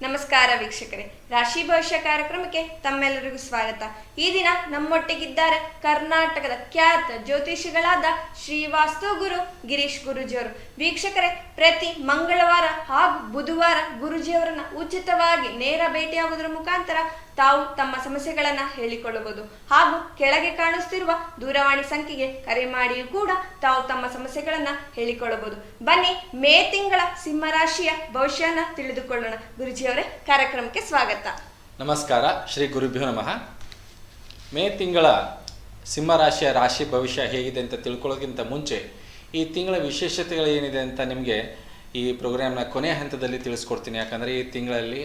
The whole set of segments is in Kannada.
ನಮಸ್ಕಾರ ವೀಕ್ಷಕರೇ. ರಾಶಿ ಭವಿಷ್ಯ ಕಾರ್ಯಕ್ರಮಕ್ಕೆ ತಮ್ಮೆಲ್ಲರಿಗೂ ಸ್ವಾಗತ. ಈ ದಿನ ನಮ್ಮೊಟ್ಟಿಗಿದ್ದಾರೆ ಕರ್ನಾಟಕದ ಖ್ಯಾತ ಜ್ಯೋತಿಷಿಗಳಾದ ಶ್ರೀವಾಸ್ತು ಗುರು, ಗಿರೀಶ್ ಗುರುಜಿಯವರು. ವೀಕ್ಷಕರೇ, ಪ್ರತಿ ಮಂಗಳವಾರ ಹಾಗೂ ಬುಧವಾರ ಗುರುಜಿಯವರನ್ನ ಉಚಿತವಾಗಿ ನೇರ ಭೇಟಿಯಾಗುವುದರ ಮುಖಾಂತರ ತಾವು ತಮ್ಮ ಸಮಸ್ಯೆಗಳನ್ನು ಹೇಳಿಕೊಳ್ಳಬಹುದು ಹಾಗೂ ಕೆಳಗೆ ಕಾಣಿಸ್ತಿರುವ ದೂರವಾಣಿ ಸಂಖ್ಯೆಗೆ ಕರೆ ಮಾಡಿಯೂ ಕೂಡ ತಾವು ತಮ್ಮ ಸಮಸ್ಯೆಗಳನ್ನು ಹೇಳಿಕೊಳ್ಳಬಹುದು ಬನ್ನಿ ಮೇ ತಿಂಗಳ ಸಿಂಹರಾಶಿಯ ಭವಿಷ್ಯನ ತಿಳಿದುಕೊಳ್ಳೋಣ. ಗುರುಜಿಯವರೇ, ಕಾರ್ಯಕ್ರಮಕ್ಕೆ ಸ್ವಾಗತ. ನಮಸ್ಕಾರ, ಶ್ರೀ ಗುರುಭ್ಯೋ ನಮಃ. ಮೇ ತಿಂಗಳ ಸಿಂಹರಾಶಿಯ ರಾಶಿ ಭವಿಷ್ಯ ಹೇಗಿದೆ ಅಂತ ತಿಳ್ಕೊಳ್ಳೋಕ್ಕಿಂತ ಮುಂಚೆ ಈ ತಿಂಗಳ ವಿಶೇಷತೆಗಳು ಏನಿದೆ ಅಂತ ನಿಮಗೆ ಈ ಪ್ರೋಗ್ರಾಮ್ನ ಕೊನೆಯ ಹಂತದಲ್ಲಿ ತಿಳಿಸ್ಕೊಡ್ತೀನಿ. ಯಾಕಂದರೆ ಈ ತಿಂಗಳಲ್ಲಿ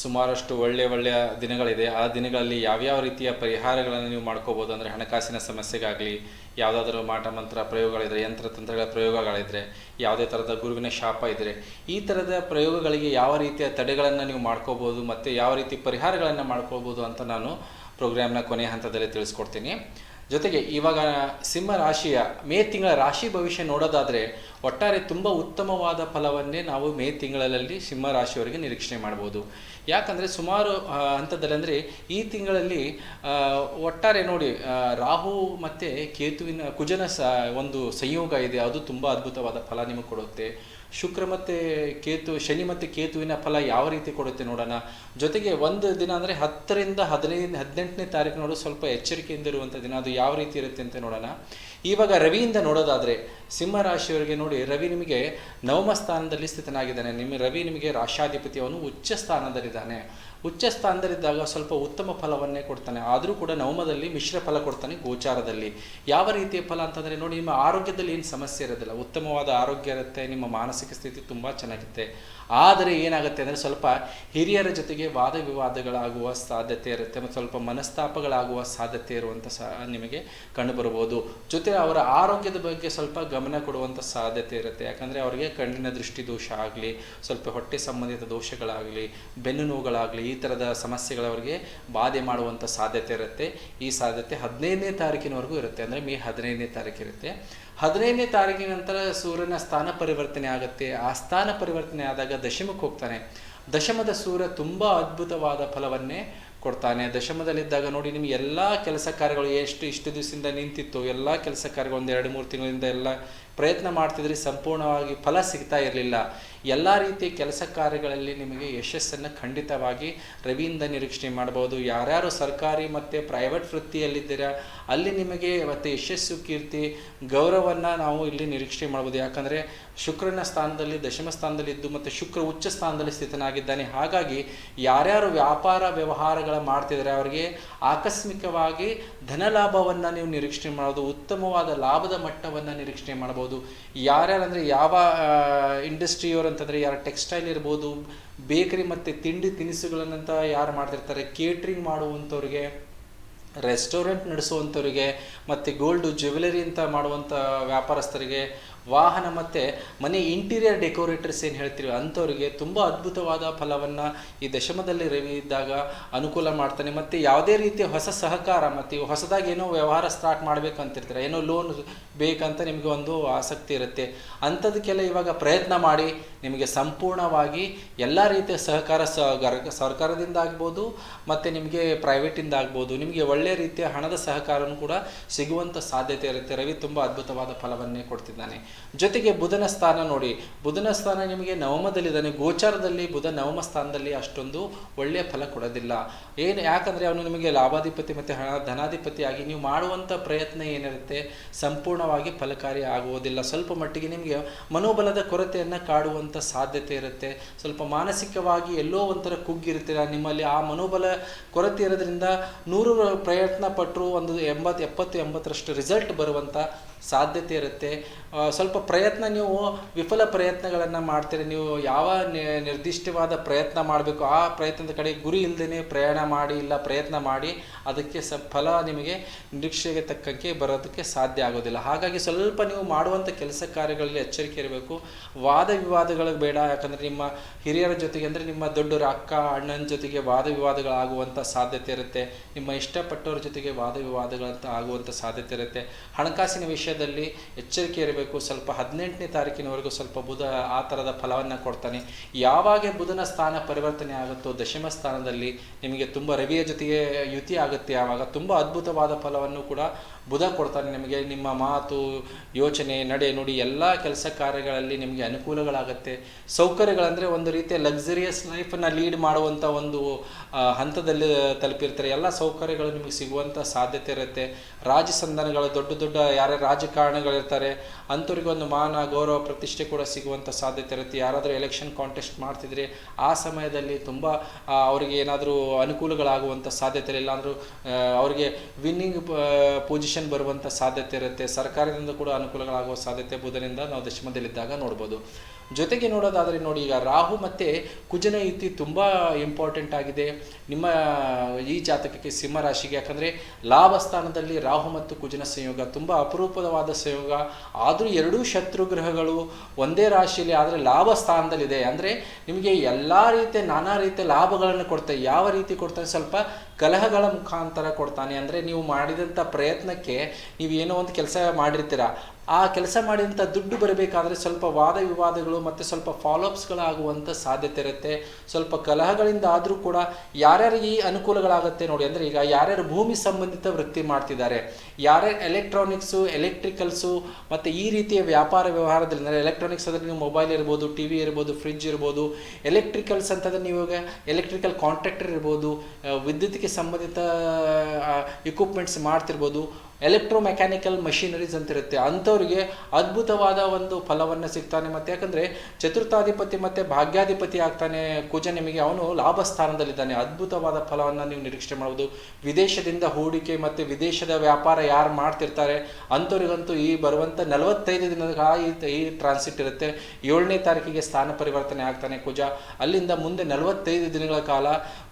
ಸುಮಾರಷ್ಟು ಒಳ್ಳೆಯ ಒಳ್ಳೆಯ ದಿನಗಳಿದೆ. ಆ ದಿನಗಳಲ್ಲಿ ಯಾವ್ಯಾವ ರೀತಿಯ ಪರಿಹಾರಗಳನ್ನು ನೀವು ಮಾಡ್ಕೋಬೋದು? ಅಂದರೆ ಹಣಕಾಸಿನ ಸಮಸ್ಯೆಗಾಗಲಿ, ಯಾವುದಾದ್ರೂ ಮಾಟ ಮಂತ್ರ ಪ್ರಯೋಗಗಳಿದ್ರೆ ಯಂತ್ರತಂತ್ರಗಳ ಪ್ರಯೋಗಗಳಿದ್ರೆ, ಯಾವುದೇ ಥರದ ಗುರುವಿನ ಶಾಪ ಇದ್ದರೆ ಈ ಥರದ ಪ್ರಯೋಗಗಳಿಗೆ ಯಾವ ರೀತಿಯ ತಡೆಗಳನ್ನು ನೀವು ಮಾಡ್ಕೋಬೋದು? ಮತ್ತು ಯಾವ ರೀತಿ ಪರಿಹಾರಗಳನ್ನು ಮಾಡ್ಕೋಬೋದು ಅಂತ ನಾನು ಪ್ರೋಗ್ರಾಮ್ನ ಕೊನೆಯ ಹಂತದಲ್ಲಿ ತಿಳಿಸ್ಕೊಡ್ತೀನಿ. ಜೊತೆಗೆ ಇವಾಗ ಸಿಂಹ ರಾಶಿಯ ಮೇ ತಿಂಗಳ ರಾಶಿ ಭವಿಷ್ಯ ನೋಡೋದಾದರೆ ಒಟ್ಟಾರೆ ತುಂಬ ಉತ್ತಮವಾದ ಫಲವನ್ನೇ ನಾವು ಮೇ ತಿಂಗಳಲ್ಲಿ ಸಿಂಹ ರಾಶಿಯವರಿಗೆ ನಿರೀಕ್ಷಣೆ ಮಾಡ್ಬೋದು. ಯಾಕಂದರೆ ಸುಮಾರು ಆ, ಹಂತದಲ್ಲಿ ಅಂದರೆ ಈ ತಿಂಗಳಲ್ಲಿ ಒಟ್ಟಾರೆ ನೋಡಿ ರಾಹು ಮತ್ತು ಕೇತುವಿನ ಕುಜನ ಸ ಒಂದು ಸಂಯೋಗ ಇದೆ. ಅದು ತುಂಬ ಅದ್ಭುತವಾದ ಫಲ ನಿಮಗೆ ಕೊಡುತ್ತೆ. ಶುಕ್ರ ಮತ್ತು ಕೇತು, ಶನಿ ಮತ್ತು ಕೇತುವಿನ ಫಲ ಯಾವ ರೀತಿ ಕೊಡುತ್ತೆ ನೋಡೋಣ. ಜೊತೆಗೆ ಒಂದು ದಿನ ಅಂದರೆ ಹತ್ತರಿಂದ ಹದಿನೈದು, ಹದಿನೆಂಟನೇ ತಾರೀಕು ನೋಡು ಸ್ವಲ್ಪ ಎಚ್ಚರಿಕೆಯಿಂದ ಇರುವಂಥ ದಿನ ಅದು ಯಾವ ರೀತಿ ಇರುತ್ತೆ ಅಂತ ನೋಡೋಣ. ಇವಾಗ ರವಿಯಿಂದ ನೋಡೋದಾದರೆ ಸಿಂಹರಾಶಿಯವರಿಗೆ ನೋಡಿ ರವಿ ನಿಮಗೆ ನವಮ ಸ್ಥಾನದಲ್ಲಿ ಸ್ಥಿತನಾಗಿದ್ದಾನೆ. ನಿಮ್ಮ ರವಿ ನಿಮಗೆ ರಾಷ್ಟ್ರಾಧಿಪತಿ ಅವನು ಉಚ್ಚ ಸ್ಥಾನದಲ್ಲಿದ್ದಾನೆ. ಉಚ್ಚ ಸ್ಥಾನದಲ್ಲಿದ್ದಾಗ ಸ್ವಲ್ಪ ಉತ್ತಮ ಫಲವನ್ನೇ ಕೊಡ್ತಾನೆ. ಆದರೂ ಕೂಡ ನವಮದಲ್ಲಿ ಮಿಶ್ರ ಫಲ ಕೊಡ್ತಾನೆ ಗೋಚಾರದಲ್ಲಿ. ಯಾವ ರೀತಿಯ ಫಲ ಅಂತಂದರೆ ನೋಡಿ, ನಿಮ್ಮ ಆರೋಗ್ಯದಲ್ಲಿ ಏನು ಸಮಸ್ಯೆ ಇರೋದಿಲ್ಲ. ಉತ್ತಮವಾದ ಆರೋಗ್ಯ ಇರುತ್ತೆ, ನಿಮ್ಮ ಮಾನಸಿಕ ಸ್ಥಿತಿ ತುಂಬ ಚೆನ್ನಾಗಿರುತ್ತೆ. ಆದರೆ ಏನಾಗುತ್ತೆ ಅಂದರೆ ಸ್ವಲ್ಪ ಹಿರಿಯರ ಜೊತೆಗೆ ವಾದ ವಿವಾದಗಳಾಗುವ ಸಾಧ್ಯತೆ ಇರುತ್ತೆ ಮತ್ತು ಸ್ವಲ್ಪ ಮನಸ್ತಾಪಗಳಾಗುವ ಸಾಧ್ಯತೆ ಇರುವಂಥ ಸಹ ನಿಮಗೆ ಕಂಡುಬರ್ಬೋದು ಜೊತೆ ಅವರ ಆರೋಗ್ಯದ ಬಗ್ಗೆ ಸ್ವಲ್ಪ ಗಮನ ಕೊಡುವಂಥ ಸಾಧ್ಯತೆ ಇರುತ್ತೆ. ಯಾಕಂದರೆ ಅವರಿಗೆ ಕಣ್ಣಿನ ದೃಷ್ಟಿ ದೋಷ ಆಗಲಿ, ಸ್ವಲ್ಪ ಹೊಟ್ಟೆ ಸಂಬಂಧಿತ ದೋಷಗಳಾಗಲಿ, ಬೆನ್ನು ನೋವುಗಳಾಗಲಿ, ಈ ಥರದ ಸಮಸ್ಯೆಗಳು ಅವರಿಗೆ ಬಾಧೆ ಮಾಡುವಂಥ ಸಾಧ್ಯತೆ ಇರುತ್ತೆ. ಈ ಸಾಧ್ಯತೆ ಹದಿನೈದನೇ ತಾರೀಕಿನವರೆಗೂ ಇರುತ್ತೆ. ಅಂದರೆ ಮೇ ಹದಿನೈದನೇ ತಾರೀಕು ಇರುತ್ತೆ ಹದಿನೈದನೇ ತಾರೀಕಿನ ನಂತರ ಸೂರ್ಯನ ಸ್ಥಾನ ಪರಿವರ್ತನೆ ಆಗುತ್ತೆ. ಆ ಸ್ಥಾನ ಪರಿವರ್ತನೆ ಆದಾಗ ದಶಮಕ್ಕೆ ಹೋಗ್ತಾನೆ. ದಶಮದ ಸೂರ್ಯ ತುಂಬ ಅದ್ಭುತವಾದ ಫಲವನ್ನೇ ಕೊಡ್ತಾನೆ. ದಶಮದಲ್ಲಿದ್ದಾಗ ನೋಡಿ, ನಿಮ್ಗೆ ಎಲ್ಲ ಕೆಲಸ ಕಾರ್ಯಗಳು ಎಷ್ಟು ಇಷ್ಟು ದಿವಸದಿಂದ ನಿಂತಿತ್ತು, ಎಲ್ಲ ಕೆಲಸ ಕಾರ್ಯಗಳು ಒಂದು ಎರಡು ಮೂರು ತಿಂಗಳಿಂದ ಎಲ್ಲ ಪ್ರಯತ್ನ ಮಾಡ್ತಿದ್ರೆ, ಸಂಪೂರ್ಣವಾಗಿ ಫಲ ಸಿಗ್ತಾ ಇರಲಿಲ್ಲ. ಎಲ್ಲ ರೀತಿಯ ಕೆಲಸ ಕಾರ್ಯಗಳಲ್ಲಿ ನಿಮಗೆ ಯಶಸ್ಸನ್ನು ಖಂಡಿತವಾಗಿ ರವಿಯಿಂದ ನಿರೀಕ್ಷಣೆ ಮಾಡ್ಬೋದು. ಯಾರ್ಯಾರು ಸರ್ಕಾರಿ ಮತ್ತು ಪ್ರೈವೇಟ್ ವೃತ್ತಿಯಲ್ಲಿದ್ದೀರಾ, ಅಲ್ಲಿ ನಿಮಗೆ ಮತ್ತು ಯಶಸ್ಸು, ಕೀರ್ತಿ, ಗೌರವವನ್ನು ನಾವು ಇಲ್ಲಿ ನಿರೀಕ್ಷಣೆ ಮಾಡ್ಬೋದು. ಯಾಕಂದರೆ ಶುಕ್ರನ ಸ್ಥಾನದಲ್ಲಿ, ದಶಮ ಸ್ಥಾನದಲ್ಲಿ ಇದ್ದು ಮತ್ತು ಶುಕ್ರ ಉಚ್ಚ ಸ್ಥಾನದಲ್ಲಿ ಸ್ಥಿತನಾಗಿದ್ದಾನೆ. ಹಾಗಾಗಿ ಯಾರ್ಯಾರು ವ್ಯಾಪಾರ ವ್ಯವಹಾರಗಳ ಮಾಡ್ತಿದ್ದಾರೆ, ಅವರಿಗೆ ಆಕಸ್ಮಿಕವಾಗಿ ಧನ ಲಾಭವನ್ನು ನೀವು ನಿರೀಕ್ಷಣೆ ಮಾಡೋದು ಉತ್ತಮವಾದ ಲಾಭದ ಮಟ್ಟವನ್ನು ನಿರೀಕ್ಷಣೆ ಮಾಡ್ಬೋದು. ಯಾರ್ಯಾರು ಅಂದರೆ ಯಾವ ಇಂಡಸ್ಟ್ರಿಯವರು ಅಂತಂದರೆ ಯಾರು ಟೆಕ್ಸ್ಟೈಲ್ ಇರ್ಬೋದು, ಬೇಕರಿ ಮತ್ತು ತಿಂಡಿ ತಿನಿಸುಗಳನ್ನಂತ ಯಾರು ಮಾಡ್ತಿರ್ತಾರೆ? ಕೇಟ್ರಿಂಗ್ ಮಾಡುವಂಥವ್ರಿಗೆ ರೆಸ್ಟೋರೆಂಟ್ ನಡೆಸುವಂಥವ್ರಿಗೆ, ಮತ್ತು ಗೋಲ್ಡು ಜ್ಯುವೆಲರಿ ಅಂತ ಮಾಡುವಂಥ ವ್ಯಾಪಾರಸ್ಥರಿಗೆ ವಾಹನ ಮತ್ತು ಮನೆ ಇಂಟೀರಿಯರ್ ಡೆಕೋರೇಟರ್ಸ್ ಏನು ಹೇಳ್ತೀವಿ ಅಂಥವ್ರಿಗೆ ತುಂಬ ಅದ್ಭುತವಾದ ಫಲವನ್ನು ಈ ದಶಮದಲ್ಲಿ ರವಿ ಇದ್ದಾಗ ಅನುಕೂಲ ಮಾಡ್ತಾನೆ. ಮತ್ತು ಯಾವುದೇ ರೀತಿಯ ಹೊಸ ಸಹಕಾರ ಮತ್ತು ಹೊಸದಾಗಿ ಏನೋ ವ್ಯವಹಾರ ಸ್ಟಾರ್ಟ್ ಮಾಡಬೇಕು ಅಂತಿರ್ತಾರೆ. ಏನೋ ಲೋನ್ ಬೇಕಂತ ನಿಮಗೆ ಒಂದು ಆಸಕ್ತಿ ಇರುತ್ತೆ. ಅಂಥದಕ್ಕೆಲ್ಲ ಇವಾಗ ಪ್ರಯತ್ನ ಮಾಡಿ ನಿಮಗೆ ಸಂಪೂರ್ಣವಾಗಿ ಎಲ್ಲ ರೀತಿಯ ಸಹಕಾರ ಸರ್ಕಾರದಿಂದ ಆಗ್ಬೋದು ಮತ್ತು ನಿಮಗೆ ಪ್ರೈವೇಟಿಂದ ಆಗ್ಬೋದು. ನಿಮಗೆ ಒಳ್ಳೆಯ ರೀತಿಯ ಹಣದ ಸಹಕಾರನೂ ಕೂಡ ಸಿಗುವಂಥ ಸಾಧ್ಯತೆ ಇರುತ್ತೆ. ರವಿ ತುಂಬ ಅದ್ಭುತವಾದ ಫಲವನ್ನೇ ಕೊಡ್ತಿದ್ದಾನೆ. ಜೊತೆಗೆ ಬುಧನ ಸ್ಥಾನ ನೋಡಿ. ಬುಧನ ಸ್ಥಾನ ನಿಮಗೆ ನವಮದಲ್ಲಿದ್ದಾನೆ. ಗೋಚಾರದಲ್ಲಿ ಬುಧ ನವಮ ಸ್ಥಾನದಲ್ಲಿ ಅಷ್ಟೊಂದು ಒಳ್ಳೆಯ ಫಲ ಕೊಡೋದಿಲ್ಲ. ಏನು ಯಾಕಂದರೆ ಅವನು ನಿಮಗೆ ಲಾಭಾಧಿಪತಿ ಮತ್ತು ಹಣ ಧನಾಧಿಪತಿಯಾಗಿ ನೀವು ಮಾಡುವಂಥ ಪ್ರಯತ್ನ ಏನಿರುತ್ತೆ, ಸಂಪೂರ್ಣವಾಗಿ ಫಲಕಾರಿ ಆಗುವುದಿಲ್ಲ. ಸ್ವಲ್ಪ ಮಟ್ಟಿಗೆ ನಿಮಗೆ ಮನೋಬಲದ ಕೊರತೆಯನ್ನು ಕಾಡುವಂಥ ಸಾಧ್ಯತೆ ಇರುತ್ತೆ. ಸ್ವಲ್ಪ ಮಾನಸಿಕವಾಗಿ ಎಲ್ಲೋ ಒಂಥರ ಕುಗ್ಗಿರ್ತೀರ? ನಿಮ್ಮಲ್ಲಿ ಆ ಮನೋಬಲ ಕೊರತೆ ಇರೋದ್ರಿಂದ ನೂರು ಪ್ರಯತ್ನ ಪಟ್ಟರು ಒಂದು ಎಂಬತ್ತು ಎಪ್ಪತ್ತು, ಎಂಬತ್ತರಷ್ಟು ರಿಸಲ್ಟ್ ಬರುವಂಥ ಸಾಧ್ಯತೆ ಇರುತ್ತೆ. ಸ್ವಲ್ಪ ಪ್ರಯತ್ನ ನೀವು ವಿಫಲ ಪ್ರಯತ್ನಗಳನ್ನು ಮಾಡ್ತೀರಿ. ನೀವು ಯಾವ ನಿರ್ದಿಷ್ಟವಾದ ಪ್ರಯತ್ನ ಮಾಡಬೇಕು, ಆ ಪ್ರಯತ್ನದ ಕಡೆ ಗುರಿ ಇಲ್ಲದೇ ಪ್ರಯಾಣ ಮಾಡಿ ಇಲ್ಲ ಪ್ರಯತ್ನ ಮಾಡಿ ಅದಕ್ಕೆ ಸ ಫಲ ನಿಮಗೆ ನಿರೀಕ್ಷೆಗೆ ತಕ್ಕಂಗೆ ಬರೋದಕ್ಕೆ ಸಾಧ್ಯ ಆಗೋದಿಲ್ಲ. ಹಾಗಾಗಿ ಸ್ವಲ್ಪ ನೀವು ಮಾಡುವಂಥ ಕೆಲಸ ಕಾರ್ಯಗಳಲ್ಲಿ ಎಚ್ಚರಿಕೆ ಇರಬೇಕು. ವಾದ ವಿವಾದಗಳು ಬೇಡ. ಯಾಕಂದರೆ ನಿಮ್ಮ ಹಿರಿಯರ ಜೊತೆಗೆ ಅಂದರೆ ನಿಮ್ಮ ದೊಡ್ಡವರ ಅಕ್ಕ, ಅಣ್ಣನ ಜೊತೆಗೆ ವಾದ ವಿವಾದಗಳಾಗುವಂಥ ಸಾಧ್ಯತೆ ಇರುತ್ತೆ. ನಿಮ್ಮ ಇಷ್ಟಪಟ್ಟವ್ರ ಜೊತೆಗೆ ವಾದ ವಿವಾದಗಳಂತ ಆಗುವಂಥ ಸಾಧ್ಯತೆ ಇರುತ್ತೆ. ಹಣಕಾಸಿನ ವಿಷಯ ವಿಷಯದಲ್ಲಿ ಎಚ್ಚರಿಕೆ ಇರಬೇಕು. ಸ್ವಲ್ಪ ಹದಿನೆಂಟನೇ ತಾರೀಕಿನವರೆಗೂ ಸ್ವಲ್ಪ ಬುಧ ಆ ಥರದ ಫಲವನ್ನು ಕೊಡ್ತಾನೆ. ಯಾವಾಗ ಬುಧನ ಸ್ಥಾನ ಪರಿವರ್ತನೆ ಆಗುತ್ತೋ, ದಶಮ ಸ್ಥಾನದಲ್ಲಿ ನಿಮಗೆ ತುಂಬ ರವಿಯ ಜೊತೆಗೆ ಯುತಿ ಆಗುತ್ತೆ. ಆವಾಗ ತುಂಬ ಅದ್ಭುತವಾದ ಫಲವನ್ನು ಕೂಡ ಬುಧ ಕೊಡ್ತಾನೆ ನಿಮಗೆ. ನಿಮ್ಮ ಮಾತು, ಯೋಚನೆ, ನಡೆ, ನುಡಿ ಎಲ್ಲ ಕೆಲಸ ಕಾರ್ಯಗಳಲ್ಲಿ ನಿಮಗೆ ಅನುಕೂಲಗಳಾಗುತ್ತೆ. ಸೌಕರ್ಯಗಳಂದರೆ ಒಂದು ರೀತಿಯ ಲಕ್ಸುರಿಯಸ್ ಲೈಫನ್ನು ಲೀಡ್ ಮಾಡುವಂಥ ಒಂದು ಹಂತದಲ್ಲಿ ತಲುಪಿರ್ತಾರೆ. ಎಲ್ಲ ಸೌಕರ್ಯಗಳು ನಿಮಗೆ ಸಿಗುವಂಥ ಸಾಧ್ಯತೆ ಇರುತ್ತೆ. ರಾಜಸಂಧಾನಗಳು ದೊಡ್ಡ ದೊಡ್ಡ ಯಾರೇ ರಾಜಕಾರಣಿಗಳಿರ್ತಾರೆ ಅಂಥವ್ರಿಗೆ ಒಂದು ಮಾನ ಗೌರವ ಪ್ರತಿಷ್ಠೆ ಕೂಡ ಸಿಗುವಂಥ ಸಾಧ್ಯತೆ ಇರುತ್ತೆ. ಯಾರಾದರೂ ಎಲೆಕ್ಷನ್ ಕಾಂಟೆಸ್ಟ್ ಮಾಡ್ತಿದ್ರೆ ಆ ಸಮಯದಲ್ಲಿ ತುಂಬ ಅವರಿಗೆ ಏನಾದರೂ ಅನುಕೂಲಗಳಾಗುವಂಥ ಸಾಧ್ಯತೆ ಇಲ್ಲ ಅಂದರೂ ಅವರಿಗೆ ವಿನ್ನಿಂಗ್ ಪೊಸಿಷನ್ ಬರುವಂಥ ಸಾಧ್ಯತೆ ಇರುತ್ತೆ. ಸರ್ಕಾರದಿಂದ ಕೂಡ ಅನುಕೂಲಗಳಾಗುವ ಸಾಧ್ಯತೆ ಬುಧನಿಂದ ನಾವು ದಶಮದಲ್ಲಿದ್ದಾಗ ನೋಡ್ಬೋದು. ಜೊತೆಗೆ ನೋಡೋದಾದರೆ ನೋಡಿ, ಈಗ ರಾಹು ಮತ್ತು ಕುಜನ ಯುತಿ ತುಂಬ ಇಂಪಾರ್ಟೆಂಟ್ ಆಗಿದೆ. ನಿಮ್ಮ, ಈ ಜಾತಕಕ್ಕೆ ಸಿಂಹ ರಾಶಿಗೆ. ಯಾಕಂದರೆ ಲಾಭ ಸ್ಥಾನದಲ್ಲಿ ರಾಹು ಮತ್ತು ಕುಜನ ಸಂಯೋಗ ತುಂಬ ಅಪರೂಪವಾದ ಸಂಯೋಗ. ಆದರೂ ಎರಡೂ ಶತ್ರು ಗ್ರಹಗಳು ಒಂದೇ ರಾಶಿಯಲ್ಲಿ ಆದರೆ ಲಾಭ ಸ್ಥಾನದಲ್ಲಿದೆ. ಅಂದರೆ ನಿಮಗೆ ಎಲ್ಲ ರೀತಿಯ ನಾನಾ ರೀತಿಯ ಲಾಭಗಳನ್ನು ಕೊಡ್ತಾರೆ. ಯಾವ ರೀತಿ ಕೊಡ್ತಾನೆ ಸ್ವಲ್ಪ ಕಲಹಗಳ ಮುಖಾಂತರ ಕೊಡ್ತಾನೆ. ಅಂದರೆ ನೀವು ಮಾಡಿದಂಥ ಪ್ರಯತ್ನಕ್ಕೆ ನೀವು ಏನೋ ಒಂದು ಕೆಲಸ ಮಾಡಿರ್ತೀರ? ಆ ಕೆಲಸ ಮಾಡಿದಂಥ ದುಡ್ಡು ಬರಬೇಕಾದ್ರೆ ಸ್ವಲ್ಪ ವಾದ ವಿವಾದಗಳು ಮತ್ತು ಸ್ವಲ್ಪ ಫಾಲೋಅಪ್ಸ್ಗಳಾಗುವಂಥ ಸಾಧ್ಯತೆ ಇರುತ್ತೆ. ಸ್ವಲ್ಪ ಕಲಹಗಳಿಂದ ಆದರೂ ಕೂಡ ಯಾರ್ಯಾರಿಗೆ ಈ ಅನುಕೂಲಗಳಾಗುತ್ತೆ ನೋಡಿ, ಅಂದರೆ ಈಗ ಯಾರ್ಯಾರು ಭೂಮಿ ಸಂಬಂಧಿತ ವೃತ್ತಿ ಮಾಡ್ತಿದ್ದಾರೆ, ಯಾರ್ಯಾರು ಎಲೆಕ್ಟ್ರಾನಿಕ್ಸು ಎಲೆಕ್ಟ್ರಿಕಲ್ಸು ಮತ್ತು ಈ ರೀತಿಯ ವ್ಯಾಪಾರ ವ್ಯವಹಾರದಲ್ಲಿ, ಅಂದರೆ ಎಲೆಕ್ಟ್ರಾನಿಕ್ಸ್ ಅಂದರೆ ನೀವು ಮೊಬೈಲ್ ಇರ್ಬೋದು ಟಿ ವಿ ಇರ್ಬೋದು ಫ್ರಿಜ್ ಇರ್ಬೋದು ಎಲೆಕ್ಟ್ರಿಕಲ್ಸ್ ಅಂತಂದರೆ ನೀವು ಎಲೆಕ್ಟ್ರಿಕಲ್ ಕಾಂಟ್ರಾಕ್ಟರ್ ಇರ್ಬೋದು ವಿದ್ಯುತ್ಗೆ ಸಂಬಂಧಿತ ಇಕ್ವಿಪ್ಮೆಂಟ್ಸ್ ಮಾಡ್ತಿರ್ಬೋದು ಎಲೆಕ್ಟ್ರೋ ಮೆಕ್ಯಾನಿಕಲ್ ಮಷಿನರೀಸ್ ಅಂತ ಇರುತ್ತೆ ಅಂಥವ್ರಿಗೆ ಅದ್ಭುತವಾದ ಒಂದು ಫಲವನ್ನು ಸಿಗ್ತಾನೆ ಮತ್ತು ಯಾಕಂದರೆ ಚತುರ್ಥಾಧಿಪತಿ ಮತ್ತು ಭಾಗ್ಯಾಧಿಪತಿ ಆಗ್ತಾನೆ. ಕುಜ ನಿಮಗೆ ಅವನು ಲಾಭ ಸ್ಥಾನದಲ್ಲಿದ್ದಾನೆ ಅದ್ಭುತವಾದ ಫಲವನ್ನು ನೀವು ನಿರೀಕ್ಷೆ ಮಾಡ್ಬೋದು. ವಿದೇಶದಿಂದ ಹೂಡಿಕೆ ಮತ್ತು ವಿದೇಶದ ವ್ಯಾಪಾರ ಯಾರು ಮಾಡ್ತಿರ್ತಾರೆ? ಅಂಥವ್ರಿಗಂತೂ ಈ ಬರುವಂಥ ನಲವತ್ತೈದು ದಿನದ ಈ ಟ್ರಾನ್ಸಿಟ್ ಇರುತ್ತೆ. ಏಳನೇ ತಾರೀಕಿಗೆ ಸ್ಥಾನ ಪರಿವರ್ತನೆ ಆಗ್ತಾನೆ ಕುಜ. ಅಲ್ಲಿಂದ ಮುಂದೆ ನಲವತ್ತೈದು ದಿನಗಳ ಕಾಲ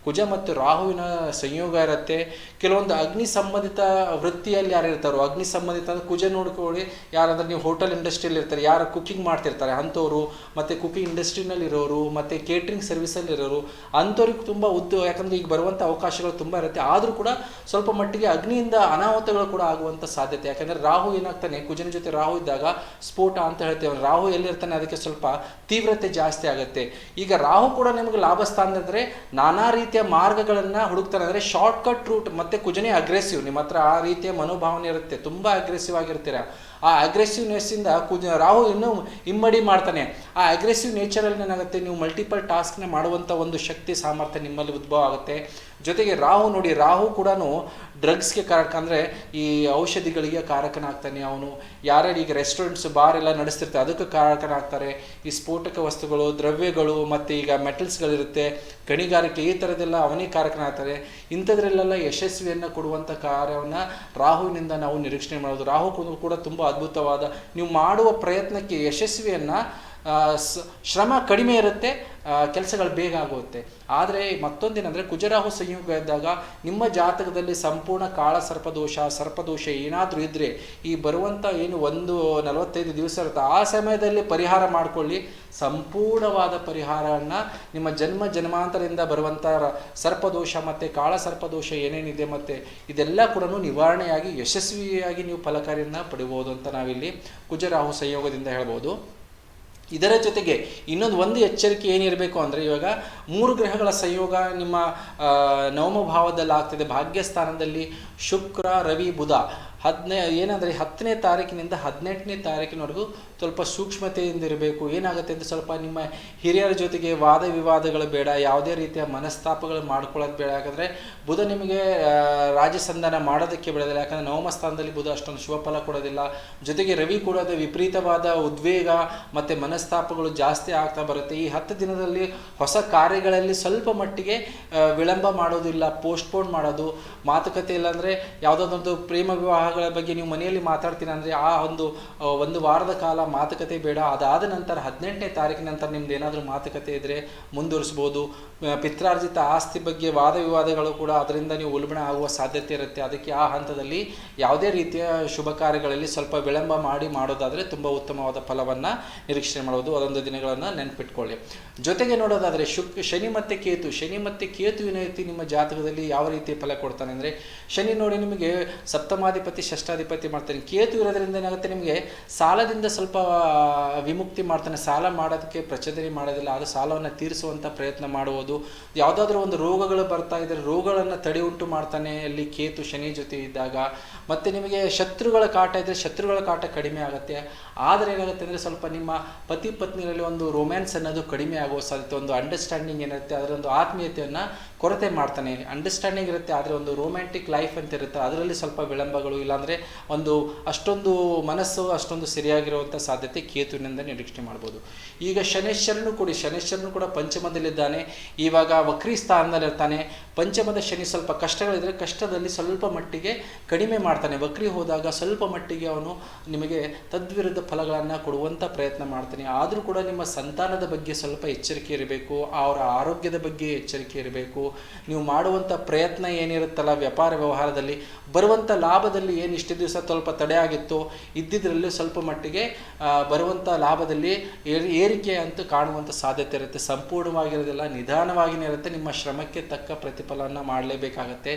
ಕುಜ ಮತ್ತು ರಾಹುವಿನ ಸಂಯೋಗ ಇರುತ್ತೆ. ಕೆಲವೊಂದು ಅಗ್ನಿ ಸಂಬಂಧಿತ ವೃತ್ತಿಯಲ್ಲಿ ಯಾರು ಇರ್ತಾರೋ, ಅಗ್ನಿ ಸಂಬಂಧಿತ ಅಂದ್ರೆ ಕುಜ ನೋಡ್ಕೊಳ್ಳಿ. ಯಾರಾದ್ರೆ ನೀವು ಹೋಟೆಲ್ ಇಂಡಸ್ಟ್ರಿಯಲ್ಲಿ ಇರ್ತಾರೆ, ಯಾರು ಕುಕ್ಕಿಂಗ್ ಮಾಡ್ತಿರ್ತಾರೆ, ಅಂಥವ್ರು, ಮತ್ತು ಕುಕ್ಕಿಂಗ್ ಇಂಡಸ್ಟ್ರಿನಲ್ಲಿರೋರು ಮತ್ತು ಕೇಟ್ರಿಂಗ್ ಸರ್ವಿಸಲ್ಲಿ ಇರೋರು, ಅಂಥವ್ರಿಗೆ ತುಂಬ ಉದ್ಯೋಗ ಯಾಕಂದರೆ ಈಗ ಬರುವಂಥ ಅವಕಾಶಗಳು ತುಂಬ ಇರುತ್ತೆ. ಆದರೂ ಕೂಡ ಸ್ವಲ್ಪ ಮಟ್ಟಿಗೆ ಅಗ್ನಿಯಿಂದ ಅನಾಹುತಗಳು ಕೂಡ ಆಗುವಂಥ ಸಾಧ್ಯತೆ. ಯಾಕಂದರೆ ರಾಹು ಏನಾಗ್ತಾನೆ, ಕುಜನ ಜೊತೆ ರಾಹು ಇದ್ದಾಗ ಸ್ಫೋಟ ಅಂತ ಹೇಳ್ತೇವೆ. ರಾಹು ಎಲ್ಲಿರ್ತಾನೆ, ಅದಕ್ಕೆ ಸ್ವಲ್ಪ ತೀವ್ರತೆ ಜಾಸ್ತಿ ಆಗುತ್ತೆ. ಈಗ ರಾಹು ಕೂಡ ನಿಮಗೆ ಲಾಭ ಸ್ಥಾನದಂದ್ರೆ ನಾನಾ ರೀತಿಯ ಮಾರ್ಗಗಳನ್ನು ಹುಡುಕ್ತಾರೆ. ಅಂದರೆ ಶಾರ್ಟ್ ಕಟ್ ರೂಟ್ ಮತ್ತೆ ಕುಜನೆ ಅಗ್ರೆಸಿವ್ ನಿಮ್ಮ ಹತ್ರ ಆ ರೀತಿಯ ಮನೋಭಾವನೆ ಇರುತ್ತೆ. ತುಂಬ ಅಗ್ರೆಸಿವ್ ಆಗಿರ್ತೀರ? ಆ ಅಗ್ರೆಸಿವ್ನೆಸ್ಸಿಂದ ಕುಜ ರಾಹು ಇನ್ನೂ ಇಮ್ಮಡಿ ಮಾಡ್ತಾನೆ. ಆ ಅಗ್ರೆಸಿವ್ ನೇಚರಲ್ಲಿ ಏನಾಗುತ್ತೆ? ನೀವು ಮಲ್ಟಿಪಲ್ ಟಾಸ್ಕ್ನ ಮಾಡುವಂಥ ಒಂದು ಶಕ್ತಿ, ಸಾಮರ್ಥ್ಯ ನಿಮ್ಮಲ್ಲಿ ಉದ್ಭವ ಆಗುತ್ತೆ. ಜೊತೆಗೆ ರಾಹು ನೋಡಿ, ರಾಹು ಕೂಡ ಡ್ರಗ್ಸ್ಗೆ ಕಾರಕ ಅಂದರೆ ಈ ಔಷಧಿಗಳಿಗೆ ಕಾರಕನಾಗ್ತಾನೆ ಅವನು. ಯಾರ್ಯಾರು ಈಗ ರೆಸ್ಟೋರೆಂಟ್ಸ್ ಬಾರ್ ಎಲ್ಲ ನಡೆಸ್ತಿರ್ತಾರೆ, ಅದಕ್ಕೆ ಕಾರಕನಾಗ್ತಾರೆ. ಈ ಸ್ಫೋಟಕ ವಸ್ತುಗಳು, ದ್ರವ್ಯಗಳು ಮತ್ತು ಈಗ ಮೆಟಲ್ಸ್ಗಳಿರುತ್ತೆ ಗಣಿಗಾರಿಕೆ ಈ ಥರದ್ದೆಲ್ಲ ಅವನೇ ಕಾರಕನಾಗ್ತಾರೆ. ಇಂಥದ್ರಲ್ಲೆಲ್ಲ ಯಶಸ್ವಿಯನ್ನು ಕೊಡುವಂಥ ಕಾರ್ಯವನ್ನು ರಾಹುವಿನಿಂದ ನಾವು ನಿರೀಕ್ಷಣೆ ಮಾಡೋದು. ರಾಹು ಕೂಡ- ತುಂಬ ಅದ್ಭುತವಾದ, ನೀವು ಮಾಡುವ ಪ್ರಯತ್ನಕ್ಕೆ ಯಶಸ್ವಿಯನ್ನು ಶ್ರಮ ಕಡಿಮೆ ಇರುತ್ತೆ ಕೆಲಸಗಳು ಬೇಗ ಆಗುತ್ತೆ. ಆದರೆ ಮತ್ತೊಂದೇನೆಂದರೆ ಕುಜರಾಹು ಸಂಯೋಗ ಇದ್ದಾಗ ನಿಮ್ಮ ಜಾತಕದಲ್ಲಿ ಸಂಪೂರ್ಣ ಕಾಳ ಸರ್ಪದೋಷ ಸರ್ಪದೋಷ ಏನಾದರೂ ಇದ್ದರೆ ಈ ಬರುವಂಥ ಏನು ಒಂದು ನಲವತ್ತೈದು ದಿವಸ ಇರುತ್ತೆ, ಆ ಸಮಯದಲ್ಲಿ ಪರಿಹಾರ ಮಾಡಿಕೊಳ್ಳಿ. ಸಂಪೂರ್ಣವಾದ ಪರಿಹಾರವನ್ನು ನಿಮ್ಮ ಜನ್ಮ ಜನ್ಮಾಂತರದಿಂದ ಬರುವಂಥ ಸರ್ಪದೋಷ ಮತ್ತು ಕಾಳ ಸರ್ಪದೋಷ ಏನೇನಿದೆ ಮತ್ತು ಇದೆಲ್ಲ ಕೂಡ ನಿವಾರಣೆಯಾಗಿ ಯಶಸ್ವಿಯಾಗಿ ನೀವು ಫಲಕಾರಿಯನ್ನು ಪಡಿಬೋದು ಅಂತ ನಾವಿಲ್ಲಿ ಕುಜರಾಹು ಸಂಯೋಗದಿಂದ ಹೇಳ್ಬೋದು. ಇದರ ಜೊತೆಗೆ ಇನ್ನೊಂದು ಒಂದು ಎಚ್ಚರಿಕೆ ಏನಿರಬೇಕು ಅಂದರೆ ಇವಾಗ ಮೂರು ಗ್ರಹಗಳ ಸಂಯೋಗ ನಿಮ್ಮ ನವಮ ಭಾವದಲ್ಲಿ ಆಗ್ತದೆ ಭಾಗ್ಯಸ್ಥಾನದಲ್ಲಿ ಶುಕ್ರ, ರವಿ, ಬುಧ. ಹದಿನೈ, ಏನಂದರೆ ಹತ್ತನೇ ತಾರೀಕಿನಿಂದ ಹದಿನೆಂಟನೇ ತಾರೀಕಿನವರೆಗೂ ಸ್ವಲ್ಪ ಸೂಕ್ಷ್ಮತೆಯಿಂದ ಇರಬೇಕು. ಏನಾಗುತ್ತೆ ಅಂತ ಸ್ವಲ್ಪ ನಿಮ್ಮ ಹಿರಿಯರ ಜೊತೆಗೆ ವಾದ ವಿವಾದಗಳು ಬೇಡ, ಯಾವುದೇ ರೀತಿಯ ಮನಸ್ತಾಪಗಳು ಮಾಡ್ಕೊಳ್ಳೋದು ಬೇಡ. ಯಾಕಂದರೆ ಬುಧ ನಿಮಗೆ ರಾಜಸಂಧಾನ ಮಾಡೋದಕ್ಕೆ ಬಿಡೋದಿಲ್ಲ. ಯಾಕಂದರೆ ನವಮ ಸ್ಥಾನದಲ್ಲಿ ಬುಧ ಅಷ್ಟೊಂದು ಶುಭ ಫಲ ಕೊಡೋದಿಲ್ಲ. ಜೊತೆಗೆ ರವಿ ಕೂಡ ವಿಪರೀತವಾದ ಉದ್ವೇಗ ಮತ್ತು ಮನಸ್ತಾಪಗಳು ಜಾಸ್ತಿ ಆಗ್ತಾ ಬರುತ್ತೆ. ಈ ಹತ್ತು ದಿನದಲ್ಲಿ ಹೊಸ ಕಾರ್ಯಗಳಲ್ಲಿ ಸ್ವಲ್ಪ ಮಟ್ಟಿಗೆ ವಿಳಂಬ ಮಾಡೋದಿಲ್ಲ, ಪೋಸ್ಟ್ಪೋನ್ ಮಾಡೋದು, ಮಾತುಕತೆ ಇಲ್ಲಾಂದರೆ ಯಾವುದಾದೊಂದು ಪ್ರೇಮ ವಿವಾಹಗಳ ಬಗ್ಗೆ ನೀವು ಮನೆಯಲ್ಲಿ ಮಾತಾಡ್ತೀರಾ ಅಂದರೆ ಆ ಒಂದು ಒಂದು ವಾರದ ಕಾಲ ಮಾತುಕತೆ ಬೇಡ. ಅದಾದ ನಂತರ ಹದಿನೆಂಟನೇ ತಾರೀಕಿನ ನಂತರ ನಿಮ್ದು ಏನಾದರೂ ಮಾತುಕತೆ ಇದ್ದರೆ ಮುಂದುವರಿಸ್ಬೋದು. ಪಿತ್ರಾರ್ಜಿತ ಆಸ್ತಿ ಬಗ್ಗೆ ವಾದ ವಿವಾದಗಳು ಕೂಡ ಅದರಿಂದ ನೀವು ಉಲ್ಬಣ ಆಗುವ ಸಾಧ್ಯತೆ ಇರುತ್ತೆ. ಅದಕ್ಕೆ ಆ ಹಂತದಲ್ಲಿ ಯಾವುದೇ ರೀತಿಯ ಶುಭ ಕಾರ್ಯಗಳಲ್ಲಿ ಸ್ವಲ್ಪ ವಿಳಂಬ ಮಾಡಿ ಮಾಡೋದಾದರೆ ತುಂಬ ಉತ್ತಮವಾದ ಫಲವನ್ನು ನಿರೀಕ್ಷೆ ಮಾಡೋದು ಅದೊಂದು ದಿನಗಳನ್ನು ನೆನಪಿಟ್ಕೊಳ್ಳಿ. ಜೊತೆಗೆ ನೋಡೋದಾದರೆ ಶುಕ್, ಶನಿ ಮತ್ತು ಕೇತು. ಶನಿ ಮತ್ತು ಕೇತುವಿನ ರೀತಿ ನಿಮ್ಮ ಜಾತಕದಲ್ಲಿ ಯಾವ ರೀತಿ ಫಲ ಕೊಡ್ತಾನೆ ಅಂದರೆ, ಶನಿ ನೋಡಿ ನಿಮಗೆ ಸಪ್ತಮಾಧಿಪತಿ ಷಷ್ಟಾಧಿಪತಿ ಮಾಡ್ತಾನೆ ಕೇತು ಇರೋದ್ರಿಂದ ಏನಾಗುತ್ತೆ ನಿಮಗೆ? ಸಾಲದಿಂದ ಸ್ವಲ್ಪ ವಿಮುಕ್ತಿ ಮಾಡ್ತಾನೆ. ಸಾಲ ಮಾಡೋದಕ್ಕೆ ಪ್ರಚೋದನೆ ಮಾಡೋದಿಲ್ಲ. ಅದು ಸಾಲವನ್ನು ತೀರಿಸುವಂಥ ಪ್ರಯತ್ನ ಮಾಡುವುದು. ಯಾವುದಾದ್ರೂ ಒಂದು ರೋಗಗಳು ಬರ್ತಾ ಇದ್ದರೆ ರೋಗಗಳನ್ನು ತಡೆ ಉಂಟು ಮಾಡ್ತಾನೆ ಅಲ್ಲಿ ಕೇತು, ಶನಿ ಜೊತೆ ಇದ್ದಾಗ. ಮತ್ತು ನಿಮಗೆ ಶತ್ರುಗಳ ಕಾಟ ಇದ್ದರೆ ಶತ್ರುಗಳ ಕಾಟ ಕಡಿಮೆ ಆಗುತ್ತೆ. ಆದರೆ ಏನಾಗುತ್ತೆ ಅಂದರೆ ಸ್ವಲ್ಪ ನಿಮ್ಮ ಪತಿ ಪತ್ನಿಗಳಲ್ಲಿ ಒಂದು ರೊಮ್ಯಾನ್ಸ್ ಅನ್ನೋದು ಕಡಿಮೆ ಆಗುವ ಸಾಧ್ಯತೆ, ಒಂದು ಅಂಡರ್ಸ್ಟ್ಯಾಂಡಿಂಗ್ ಏನಿರುತ್ತೆ ಅದರ ಒಂದು ಆತ್ಮೀಯತೆಯನ್ನು ಕೊರತೆ ಮಾಡ್ತಾನೆ. ಅಂಡರ್ಸ್ಟ್ಯಾಂಡಿಂಗ್ ಇರುತ್ತೆ, ಆದರೆ ಒಂದು ರೊಮ್ಯಾಂಟಿಕ್ ಲೈಫ್ ಅಂತ ಇರುತ್ತೆ. ಅದರಲ್ಲಿ ಸ್ವಲ್ಪ ವಿಳಂಬಗಳು ಇಲ್ಲಾಂದರೆ ಒಂದು ಅಷ್ಟೊಂದು ಮನಸ್ಸು, ಅಷ್ಟೊಂದು ಸರಿಯಾಗಿರುವಂಥ ಸಾಧ್ಯತೆ ಕೇತುವಿನಿಂದ ನಿರೀಕ್ಷೆ ಮಾಡ್ಬೋದು. ಈಗ ಶನೇಶ್ವರನು ಕೂಡ ಶನೇಶ್ವರನು ಕೂಡ ಪಂಚಮದಲ್ಲಿದ್ದಾನೆ. ಇವಾಗ ವಕ್ರಿ ಸ್ಥಾನದಲ್ಲಿರ್ತಾನೆ. ಪಂಚಮದ ಶನಿ ಸ್ವಲ್ಪ ಕಷ್ಟಗಳಿದ್ರೆ ಕಷ್ಟದಲ್ಲಿ ಸ್ವಲ್ಪ ಮಟ್ಟಿಗೆ ಕಡಿಮೆ ಮಾಡ್ತಾನೆ. ವಕ್ರಿ ಹೋದಾಗ ಸ್ವಲ್ಪ ಮಟ್ಟಿಗೆ ಅವನು ನಿಮಗೆ ತದ್ವಿರುದ್ಧ ಫಲಗಳನ್ನು ಕೊಡುವಂಥ ಪ್ರಯತ್ನ ಮಾಡ್ತಾನೆ. ಆದರೂ ಕೂಡ ನಿಮ್ಮ ಸಂತಾನದ ಬಗ್ಗೆ ಸ್ವಲ್ಪ ಎಚ್ಚರಿಕೆ ಇರಬೇಕು. ಅವರ ಆರೋಗ್ಯದ ಬಗ್ಗೆ ಎಚ್ಚರಿಕೆ ಇರಬೇಕು. ನೀವು ಮಾಡುವಂಥ ಪ್ರಯತ್ನ ಏನಿರುತ್ತಲ್ಲ ವ್ಯಾಪಾರ ವ್ಯವಹಾರದಲ್ಲಿ ಬರುವಂಥ ಲಾಭದಲ್ಲಿ ಏನು ಇಷ್ಟು ದಿವಸ ಸ್ವಲ್ಪ ತಡೆ ಆಗಿತ್ತು, ಇದ್ದಿದ್ರಲ್ಲಿ ಸ್ವಲ್ಪ ಮಟ್ಟಿಗೆ ಬರುವಂಥ ಲಾಭದಲ್ಲಿ ಏರಿ, ಏರಿಕೆ ಅಂತೂ ಕಾಣುವಂಥ ಸಾಧ್ಯತೆ ಇರುತ್ತೆ. ಸಂಪೂರ್ಣವಾಗಿರೋದಿಲ್ಲ ನಿಧಾನವಾಗಿನೇ ಇರುತ್ತೆ. ನಿಮ್ಮ ಶ್ರಮಕ್ಕೆ ತಕ್ಕ ಪ್ರತಿಫಲವನ್ನು ಮಾಡಲೇಬೇಕಾಗತ್ತೆ.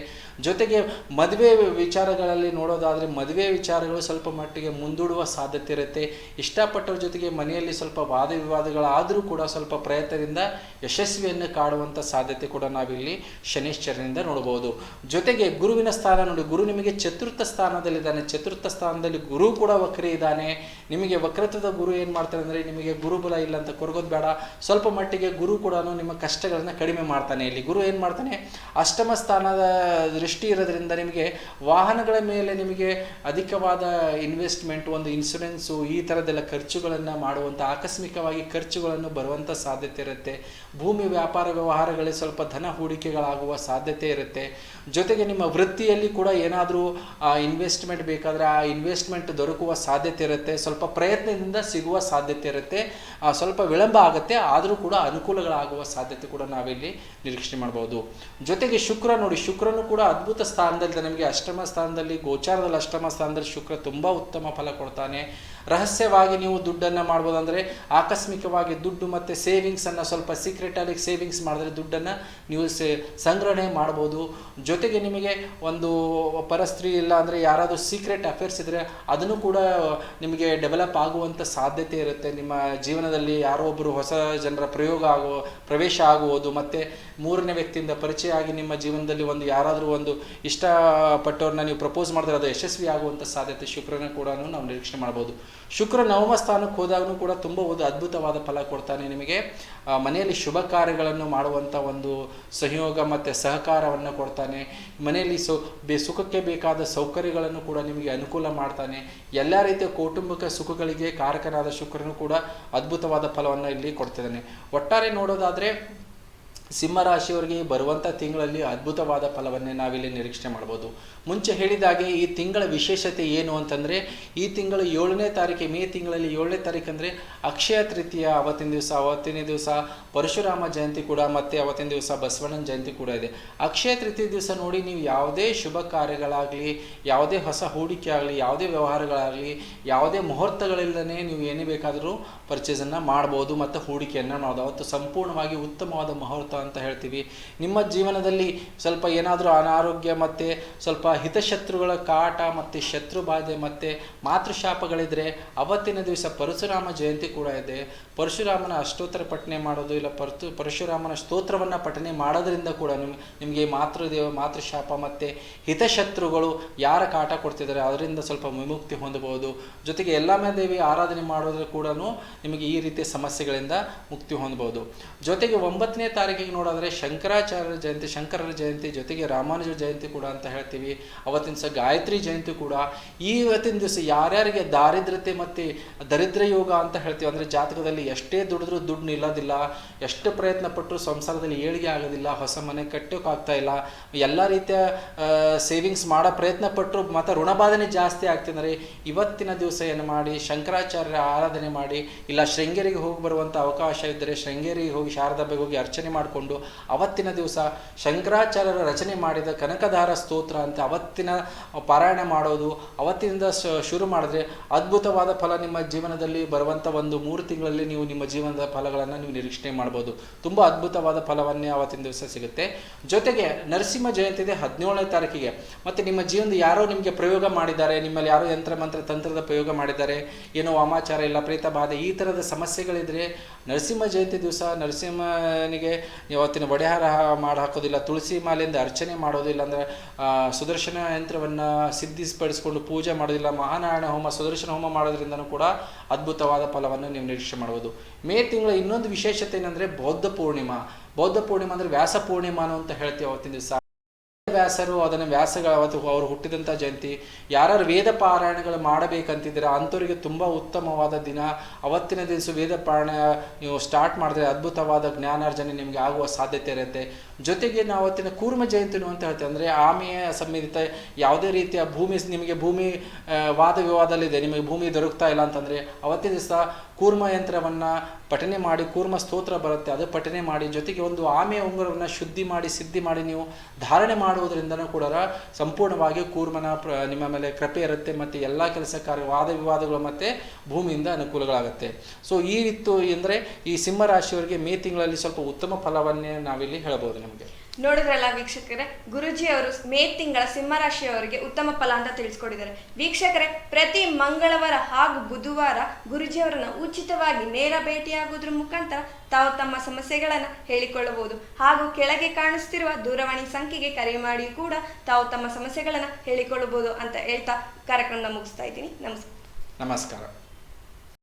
ಜೊತೆಗೆ ಮದುವೆ ವಿಚಾರಗಳಲ್ಲಿ ನೋಡೋದಾದರೆ, ಮದುವೆ ವಿಚಾರಗಳು ಸ್ವಲ್ಪ ಮಟ್ಟಿಗೆ ಮುಂದೂಡುವ ಸಾಧ್ಯತೆ ಇರುತ್ತೆ. ಇಷ್ಟಪಟ್ಟವ್ರ ಜೊತೆಗೆ ಮನೆಯಲ್ಲಿ ಸ್ವಲ್ಪ ವಾದ ವಿವಾದಗಳಾದರೂ ಕೂಡ ಸ್ವಲ್ಪ ಪ್ರಯತ್ನದಿಂದ ಯಶಸ್ವಿಯನ್ನು ಕಾಡುವಂಥ ಸಾಧ್ಯತೆ ಕೂಡ ನಾವಿಲ್ಲಿ ಶನಿಶ್ಚರನಿಂದ ನೋಡಬಹುದು. ಜೊತೆಗೆ ಗುರುವಿನ ಸ್ಥಾನ ನೋಡಿ, ಗುರು ನಿಮಗೆ ಚತುರ್ಥ ಸ್ಥಾನದಲ್ಲಿದ್ದಾನೆ. ಚತುರ್ಥ ಸ್ಥಾನದಲ್ಲಿ ಗುರು ಕೂಡ ವಕ್ರಿ ಇದ್ದಾನೆ. ನಿಮಗೆ ವಕ್ರತ್ವದ ಗುರು ಏನು ಮಾಡ್ತಾನೆ ಅಂದರೆ, ನಿಮಗೆ ಗುರುಬಲ ಇಲ್ಲ ಅಂತ ಕೊರಗೋದು ಬೇಡ. ಸ್ವಲ್ಪ ಮಟ್ಟಿಗೆ ಗುರು ಕೂಡ ನಿಮ್ಮ ಕಷ್ಟಗಳನ್ನು ಕಡಿಮೆ ಮಾಡ್ತಾನೆ. ಇಲ್ಲಿ ಗುರು ಏನು ಮಾಡ್ತಾನೆ? ಅಷ್ಟಮ ಸ್ಥಾನದ ದೃಷ್ಟಿ ಇರೋದ್ರಿಂದ ನಿಮಗೆ ವಾಹನಗಳ ಮೇಲೆ ನಿಮಗೆ ಅಧಿಕವಾದ ಇನ್ವೆಸ್ಟ್ಮೆಂಟ್ ಒಂದು ಇನ್ಸೂರೆನ್ಸು ಈ ಥರದ್ದೆಲ್ಲ ಖರ್ಚುಗಳನ್ನು ಮಾಡುವಂಥ ಆಕಸ್ಮಿಕವಾಗಿ ಖರ್ಚುಗಳನ್ನು ಬರುವಂಥ ಸಾಧ್ಯತೆ ಇರುತ್ತೆ. ಭೂಮಿ ವ್ಯಾಪಾರ ವ್ಯವಹಾರಗಳಲ್ಲಿ ಸ್ವಲ್ಪ ಧನ ಹೂಡಿಕೆಗಳಾಗುವ ಸಾಧ್ಯತೆ ಇರುತ್ತೆ. ಜೊತೆಗೆ ನಿಮ್ಮ ವೃತ್ತಿಯಲ್ಲಿ ಕೂಡ ಏನಾದರೂ ಇನ್ವೆಸ್ಟ್ಮೆಂಟ್ ಬೇಕಾದರೆ ಆ ಇನ್ವೆಸ್ಟ್ಮೆಂಟ್ ದೊರಕುವ ಸಾಧ್ಯತೆ ಇರುತ್ತೆ. ಸ್ವಲ್ಪ ಪ್ರಯತ್ನದಿಂದ ಸಿಗುವ ಸಾಧ್ಯತೆ ಇರುತ್ತೆ. ಸ್ವಲ್ಪ ವಿಳಂಬ ಆಗುತ್ತೆ. ಆದರೂ ಕೂಡ ಅನುಕೂಲಗಳಾಗುವ ಸಾಧ್ಯತೆ ಕೂಡ ನಾವಿಲ್ಲಿ ನಿರೀಕ್ಷಣೆ ಮಾಡ್ಬೋದು. ಜೊತೆಗೆ ಶುಕ್ರ ನೋಡಿ, ಶುಕ್ರನು ಕೂಡ ಅದ್ಭುತ ಸ್ಥಾನದಲ್ಲಿ ನಮಗೆ ಅಷ್ಟಮ ಸ್ಥಾನದಲ್ಲಿ, ಗೋಚಾರದಲ್ಲಿ ಅಷ್ಟಮ ಸ್ಥಾನದಲ್ಲಿ ಶುಕ್ರ ತುಂಬ ಉತ್ತಮ ಫಲ ಕೊಡ್ತಾನೆ. ರಹಸ್ಯವಾಗಿ ನೀವು ದುಡ್ಡನ್ನು ಮಾಡ್ಬೋದಂದರೆ ಆಕಸ್ಮಿಕವಾಗಿ ದುಡ್ಡು ಮತ್ತು ಸೇವಿಂಗ್ಸನ್ನು ಸ್ವಲ್ಪ ಸೀಕ್ರೆಟಾಗಿ ಸೇವಿಂಗ್ಸ್ ಮಾಡಿದ್ರೆ ದುಡ್ಡನ್ನು ನೀವು ಸೇ, ಸಂಗ್ರಹಣೆ ಮಾಡ್ಬೋದು. ಜೊತೆಗೆ ನಿಮಗೆ ಒಂದು ಪರಸ್ತ್ರೀ ಇಲ್ಲ ಅಂದರೆ ಯಾರಾದರೂ ಸೀಕ್ರೆಟ್ ಅಫೇರ್ಸ್ ಇದ್ದರೆ ಅದನ್ನು ಕೂಡ ನಿಮಗೆ ಡೆವಲಪ್ ಆಗುವಂಥ ಸಾಧ್ಯತೆ ಇರುತ್ತೆ. ನಿಮ್ಮ ಜೀವನದಲ್ಲಿ ಯಾರೋ ಒಬ್ಬರು ಹೊಸ ಜನರ ಪ್ರಯೋಗ ಆಗೋ, ಪ್ರವೇಶ ಆಗುವುದು, ಮತ್ತು ಮೂರನೇ ವ್ಯಕ್ತಿಯಿಂದ ಪರಿಚಯ ಆಗಿ ನಿಮ್ಮ ಜೀವನದಲ್ಲಿ ಒಂದು ಯಾರಾದರೂ ಒಂದು ಇಷ್ಟಪಟ್ಟವ್ರನ್ನ ನೀವು ಪ್ರಪೋಸ್ ಮಾಡಿದ್ರೆ ಅದು ಯಶಸ್ವಿ ಆಗುವಂಥ ಸಾಧ್ಯತೆ ಶುಕ್ರನ ಕೂಡ ನಾವು ನಿರೀಕ್ಷೆ ಮಾಡ್ಬೋದು ಶುಕ್ರ ನವಮ ಸ್ಥಾನಕ್ಕೆ ಹೋದಾಗೂ ಕೂಡ ತುಂಬ ಒಂದು ಅದ್ಭುತವಾದ ಫಲ ಕೊಡ್ತಾನೆ ನಿಮಗೆ. ಮನೆಯಲ್ಲಿ ಶುಭ ಕಾರ್ಯಗಳನ್ನು ಮಾಡುವಂಥ ಒಂದು ಸಹಯೋಗ ಮತ್ತು ಸಹಕಾರವನ್ನು ಕೊಡ್ತಾನೆ. ಮನೆಯಲ್ಲಿ ಸೊ, ಬೆ, ಸುಖಕ್ಕೆ ಬೇಕಾದ ಸೌಕರ್ಯಗಳನ್ನು ಕೂಡ ನಿಮಗೆ ಅನುಕೂಲ ಮಾಡ್ತಾನೆ. ಎಲ್ಲ ರೀತಿಯ ಕೌಟುಂಬಿಕ ಸುಖಗಳಿಗೆ ಕಾರಕನಾದ ಶುಕ್ರನು ಕೂಡ ಅದ್ಭುತವಾದ ಫಲವನ್ನು ಇಲ್ಲಿ ಕೊಡ್ತಿದ್ದಾನೆ. ಒಟ್ಟಾರೆ ನೋಡೋದಾದರೆ ಸಿಂಹರಾಶಿಯವರಿಗೆ ಬರುವಂಥ ತಿಂಗಳಲ್ಲಿ ಅದ್ಭುತವಾದ ಫಲವನ್ನೇ ನಾವಿಲ್ಲಿ ನಿರೀಕ್ಷೆ ಮಾಡ್ಬೋದು. ಮುಂಚೆ ಹೇಳಿದಾಗೆ ಈ ತಿಂಗಳ ವಿಶೇಷತೆ ಏನು ಅಂತಂದರೆ, ಈ ತಿಂಗಳು ಏಳನೇ ತಾರೀಕು ಮೇ ತಿಂಗಳಲ್ಲಿ ಏಳನೇ ತಾರೀಕು ಅಂದರೆ ಅಕ್ಷಯ ತೃತೀಯ, ಅವತ್ತಿನ ದಿವಸ ಅವತ್ತಿನ ದಿವಸ ಪರಶುರಾಮ ಜಯಂತಿ ಕೂಡ ಮತ್ತು ಅವತ್ತಿನ ದಿವಸ ಬಸವಣ್ಣನ ಜಯಂತಿ ಕೂಡ ಇದೆ. ಅಕ್ಷಯ ತೃತೀಯ ದಿವಸ ನೋಡಿ ನೀವು ಯಾವುದೇ ಶುಭ ಕಾರ್ಯಗಳಾಗಲಿ, ಯಾವುದೇ ಹೊಸ ಹೂಡಿಕೆ ಆಗಲಿ, ಯಾವುದೇ ವ್ಯವಹಾರಗಳಾಗಲಿ, ಯಾವುದೇ ಮುಹೂರ್ತಗಳಿಲ್ಲದೇ ನೀವು ಏನೇ ಬೇಕಾದರೂ ಪರ್ಚೇಸನ್ನು ಮಾಡ್ಬೋದು ಮತ್ತು ಹೂಡಿಕೆಯನ್ನು ಅವತ್ತು ಸಂಪೂರ್ಣವಾಗಿ ಉತ್ತಮವಾದ ಮುಹೂರ್ತ ಅಂತ ಹೇಳ್ತೀವಿ. ನಿಮ್ಮ ಜೀವನದಲ್ಲಿ ಸ್ವಲ್ಪ ಏನಾದರೂ ಅನಾರೋಗ್ಯ ಮತ್ತು ಸ್ವಲ್ಪ ಹಿತಶತ್ರುಗಳ ಕಾಟ ಮತ್ತು ಶತ್ರು ಬಾಧೆ ಮತ್ತು ಮಾತೃಶಾಪಗಳಿದ್ರೆ ಅವತ್ತಿನ ದಿವಸ ಪರಶುರಾಮ ಜಯಂತಿ ಕೂಡ ಇದೆ. ಪರಶುರಾಮನ ಅಷ್ಟೋತ್ತರ ಪಠನೆ ಮಾಡೋದು ಇಲ್ಲ, ಪರತು ಪರಶುರಾಮನ ಸ್ತೋತ್ರವನ್ನು ಪಠನೆ ಮಾಡೋದ್ರಿಂದ ಕೂಡ ನಿಮ್, ನಿಮಗೆ ಮಾತೃದೇವ, ಮಾತೃಶಾಪ ಮತ್ತು ಹಿತಶತ್ರುಗಳು ಯಾರ ಕಾಟ ಕೊಡ್ತಿದ್ದಾರೆ ಅದರಿಂದ ಸ್ವಲ್ಪ ವಿಮುಕ್ತಿ ಹೊಂದಬಹುದು. ಜೊತೆಗೆ ಎಲ್ಲಮ್ಮ ದೇವಿ ಆರಾಧನೆ ಮಾಡೋದ್ರ ಕೂಡ ನಿಮಗೆ ಈ ರೀತಿಯ ಸಮಸ್ಯೆಗಳಿಂದ ಮುಕ್ತಿ ಹೊಂದಬಹುದು. ಜೊತೆಗೆ ಒಂಬತ್ತನೇ ತಾರೀಕಿಗೆ ನೋಡೋದ್ರೆ ಶಂಕರಾಚಾರ್ಯರ ಜಯಂತಿ, ಶಂಕರರ ಜಯಂತಿ ಜೊತೆಗೆ ರಾಮಾನುಜ ಜಯಂತಿ ಕೂಡ ಅಂತ ಹೇಳ್ತೀವಿ. ಅವತ್ತಿನ ದಿವಸ ಗಾಯತ್ರಿ ಜಯಂತಿ ಕೂಡ. ಇವತ್ತಿನ ದಿವಸ ಯಾರ್ಯಾರಿಗೆ ದಾರಿದ್ರ್ಯತೆ ಮತ್ತು ದರಿದ್ರ ಯೋಗ ಅಂತ ಹೇಳ್ತೀವಿ, ಅಂದರೆ ಜಾತಕದಲ್ಲಿ ಎಷ್ಟೇ ದುಡಿದ್ರೂ ದುಡ್ಡು ನಿಲ್ಲೋದಿಲ್ಲ, ಎಷ್ಟು ಪ್ರಯತ್ನ ಪಟ್ಟರು ಸಂಸಾರದಲ್ಲಿ ಏಳಿಗೆ ಆಗೋದಿಲ್ಲ, ಹೊಸ ಮನೆ ಕಟ್ಟೋಕ್ಕಾಗ್ತಾ ಇಲ್ಲ, ಎಲ್ಲ ರೀತಿಯ ಸೇವಿಂಗ್ಸ್ ಮಾಡೋ ಪ್ರಯತ್ನ ಪಟ್ಟರು ಮತ್ತು ಋಣಬಾಧನೆ ಜಾಸ್ತಿ ಆಗ್ತಿದ್ದಾರೆ ಇವತ್ತಿನ ದಿವಸ ಏನು ಮಾಡಿ ಶಂಕರಾಚಾರ್ಯ ಆರಾಧನೆ ಮಾಡಿ, ಇಲ್ಲ ಶೃಂಗೇರಿಗೆ ಹೋಗಿ ಬರುವಂಥ ಅವಕಾಶ ಇದ್ದರೆ ಶೃಂಗೇರಿಗೆ ಹೋಗಿ ಶಾರದಾಂಬೆಗೆ ಹೋಗಿ ಅರ್ಚನೆ ಮಾಡ್ಕೊಳ್ಳಿ ಮಾಡಿಕೊಂಡು ಅವತ್ತಿನ ದಿವಸ ಶಂಕರಾಚಾರ್ಯರ ರಚನೆ ಮಾಡಿದ ಕನಕಧಾರ ಸ್ತೋತ್ರ ಅಂತ ಅವತ್ತಿನ ಪಾರಾಯಣ ಮಾಡೋದು, ಅವತ್ತಿನಿಂದ ಶುರು ಮಾಡಿದ್ರೆ ಅದ್ಭುತವಾದ ಫಲ ನಿಮ್ಮ ಜೀವನದಲ್ಲಿ ಬರುವಂಥ ಒಂದು ಮೂರು ತಿಂಗಳಲ್ಲಿ ನೀವು ನಿಮ್ಮ ಜೀವನದ ಫಲಗಳನ್ನು ನೀವು ನಿರೀಕ್ಷಣೆ ಮಾಡ್ಬೋದು. ತುಂಬ ಅದ್ಭುತವಾದ ಫಲವನ್ನೇ ಅವತ್ತಿನ ದಿವಸ ಸಿಗುತ್ತೆ. ಜೊತೆಗೆ ನರಸಿಂಹ ಜಯಂತಿ ಇದೆ ಹದಿನೇಳನೇ ತಾರೀಕಿಗೆ. ಮತ್ತು ನಿಮ್ಮ ಜೀವನದ ಯಾರೋ ನಿಮಗೆ ಪ್ರಯೋಗ ಮಾಡಿದ್ದಾರೆ, ನಿಮ್ಮಲ್ಲಿ ಯಾರೋ ಯಂತ್ರ ಮಂತ್ರ ತಂತ್ರದ ಪ್ರಯೋಗ ಮಾಡಿದ್ದಾರೆ, ಏನೋ ವಾಮಾಚಾರ ಇಲ್ಲ ಪ್ರೇತ ಬಾಧೆ ಈ ಥರದ ಸಮಸ್ಯೆಗಳಿದ್ರೆ ನರಸಿಂಹ ಜಯಂತಿ ದಿವಸ ನರಸಿಂಹನಿಗೆ ಅವತ್ತಿನ ಒಡೆಹಾರ ಮಾಡಿ ಹಾಕೋದಿಲ್ಲ. ತುಳಸಿ ಮಾಲೆಯಿಂದ ಅರ್ಚನೆ ಮಾಡೋದಿಲ್ಲ ಅಂದರೆ ಸುದರ್ಶನ ಯಂತ್ರವನ್ನು ಸಿದ್ಧಿಪಡಿಸ್ಕೊಂಡು ಪೂಜೆ ಮಾಡೋದಿಲ್ಲ. ಮಹಾನಾರಾಯಣ ಹೋಮ, ಸುದರ್ಶನ ಹೋಮ ಮಾಡೋದ್ರಿಂದನೂ ಕೂಡ ಅದ್ಭುತವಾದ ಫಲವನ್ನು ನೀವು ನಿರೀಕ್ಷೆ ಮಾಡ್ಬೋದು. ಮೇ ತಿಂಗಳ ಇನ್ನೊಂದು ವಿಶೇಷತೆ ಏನಂದರೆ, ಬೌದ್ಧ ಪೂರ್ಣಿಮಾ. ಬೌದ್ಧ ಪೂರ್ಣಿಮಾ ಅಂದರೆ ವ್ಯಾಸ ಪೂರ್ಣಿಮಾನು ಅಂತ ಹೇಳ್ತೀವಿ ಅವತ್ತಿನ ದಿವಸ. ವ್ಯಾಸರು ಅದನ್ನು ವ್ಯಾಸಗಳ ಅವತ್ತು ಅವರು ಹುಟ್ಟಿದಂಥ ಜಯಂತಿ ಯಾರು ವೇದ ಪಾರಾಯಣಗಳು ಮಾಡಬೇಕಂತಿದ್ದೀರ, ಅಂಥವರಿಗೆ ತುಂಬ ಉತ್ತಮವಾದ ದಿನ. ಅವತ್ತಿನ ದಿವಸ ವೇದ ಪಾರಾಯಣ ನೀವು ಸ್ಟಾರ್ಟ್ ಮಾಡಿದ್ರೆ ಅದ್ಭುತವಾದ ಜ್ಞಾನಾರ್ಜನೆ ನಿಮಗೆ ಆಗುವ ಸಾಧ್ಯತೆ ಇರುತ್ತೆ. ಜೊತೆಗೆ ನಾವು ಅವತ್ತಿನ ಕೂರ್ಮ ಜಯಂತಿನೂ ಅಂತ ಹೇಳ್ತೇವೆ ಅಂದರೆ ಆಮೆಯ ಸಂಬಂಧಿತ ಯಾವುದೇ ರೀತಿಯ ಭೂಮಿ, ನಿಮಗೆ ಭೂಮಿ ವಾದ ವಿವಾದಲ್ಲಿದೆ, ನಿಮಗೆ ಭೂಮಿ ದೊರಕ್ತಾ ಇಲ್ಲ ಅಂತಂದರೆ ಅವತ್ತಿನ ದಿವಸ ಕೂರ್ಮ ಯಂತ್ರವನ್ನು ಪಠನೆ ಮಾಡಿ, ಕೂರ್ಮ ಸ್ತೋತ್ರ ಬರುತ್ತೆ, ಅದು ಪಠನೆ ಮಾಡಿ, ಜೊತೆಗೆ ಒಂದು ಆಮೆ ಉಂಗುರವನ್ನು ಶುದ್ಧಿ ಮಾಡಿ, ಸಿದ್ಧಿ ಮಾಡಿ ನೀವು ಧಾರಣೆ ಮಾಡುವುದರಿಂದನೂ ಕೂಡ ಸಂಪೂರ್ಣವಾಗಿ ಕೂರ್ಮನ ನಿಮ್ಮ ಮೇಲೆ ಕೃಪೆ ಇರುತ್ತೆ ಮತ್ತು ಎಲ್ಲ ಕೆಲಸ ಕಾರ್ಯ, ವಾದ ವಿವಾದಗಳು ಮತ್ತು ಭೂಮಿಯಿಂದ ಅನುಕೂಲಗಳಾಗುತ್ತೆ. ಸೊ ಈ ರೀತಿ ಅಂದರೆ ಈ ಸಿಂಹರಾಶಿಯವರಿಗೆ ಮೇ ತಿಂಗಳಲ್ಲಿ ಸ್ವಲ್ಪ ಉತ್ತಮ ಫಲವನ್ನೇ ನಾವಿಲ್ಲಿ ಹೇಳ್ಬೋದು ನಮಗೆ. ನೋಡಿದ್ರಲ್ಲ ವೀಕ್ಷಕರೇ, ಗುರುಜಿ ಅವರು ಮೇ ತಿಂಗಳ ಸಿಂಹರಾಶಿಯವರಿಗೆ ಉತ್ತಮ ಫಲ ಅಂತ ತಿಳಿಸ್ಕೊಟ್ಟಿದ್ದಾರೆ ವೀಕ್ಷಕರೇ, ಪ್ರತಿ ಮಂಗಳವಾರ ಹಾಗೂ ಬುಧವಾರ ಗುರುಜಿಯವರನ್ನ ಉಚಿತವಾಗಿ ನೇರ ಭೇಟಿಯಾಗುವುದ್ರ ಮುಖಾಂತರ ತಾವು ತಮ್ಮ ಸಮಸ್ಯೆಗಳನ್ನು ಹೇಳಿಕೊಳ್ಳಬಹುದು. ಹಾಗೂ ಕೆಳಗೆ ಕಾಣಿಸ್ತಿರುವ ದೂರವಾಣಿ ಸಂಖ್ಯೆಗೆ ಕರೆ ಮಾಡಿ ಕೂಡ ತಾವು ತಮ್ಮ ಸಮಸ್ಯೆಗಳನ್ನು ಹೇಳಿಕೊಳ್ಳಬಹುದು ಅಂತ ಹೇಳ್ತಾ ಕಾರ್ಯಕ್ರಮನ ಮುಗಿಸ್ತಾ ಇದ್ದೀನಿ. ನಮಸ್ಕಾರ. ನಮಸ್ಕಾರ.